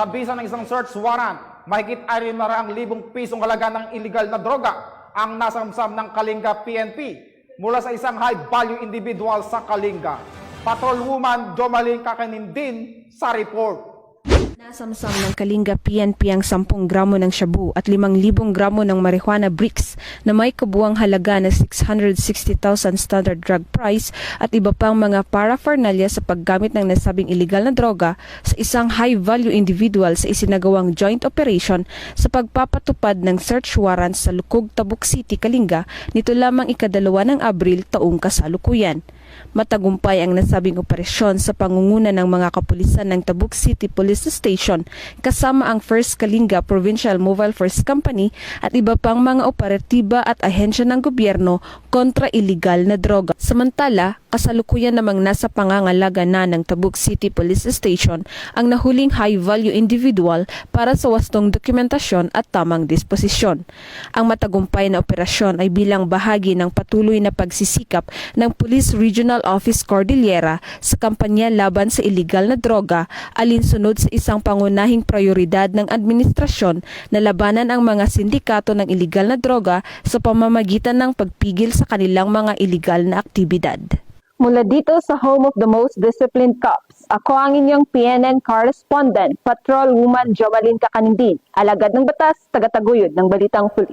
Sa bisa ng isang search warrant, mahigit ay maraang libong pisong halaga ng illegal na droga ang nasamsam ng Kalinga PNP mula sa isang high-value individual sa Kalinga. Patrolwoman Jomaling Kakanindin sa report. Nasamsam ng Kalinga PNP ang 10 gramo ng shabu at 5,000 gramo ng marijuana bricks na may kabuang halaga na 660,000 standard drug price at iba pang mga paraphernalia sa paggamit ng nasabing illegal na droga sa isang high-value individual sa isinagawang joint operation sa pagpapatupad ng search warrant sa Lukog, Tabuk City, Kalinga nito lamang ikadalawa ng Abril taong kasalukuyan. Matagumpay ang nasabing operasyon sa pangunguna ng mga kapulisan ng Tabuk City Police Station kasama ang First Kalinga Provincial Mobile Force Company at iba pang mga operatiba at ahensya ng gobyerno kontra illegal na droga. Samantala, kasalukuyan namang nasa pangangalaga na ng Tabuk City Police Station ang nahuling high-value individual para sa wastong dokumentasyon at tamang disposisyon. Ang matagumpay na operasyon ay bilang bahagi ng patuloy na pagsisikap ng Police Regional Office Cordillera sa kampanya laban sa illegal na droga alinsunod sa isang pangunahing prioridad ng administrasyon na labanan ang mga sindikato ng illegal na droga sa pamamagitan ng pagpigil sa kanilang mga illegal na aktibidad. Mula dito sa home of the most disciplined cops, ako ang inyong PNN correspondent, Patrol Woman Jomalyn Kakanindin, alagad ng batas, tagataguyod ng Balitang Pulis.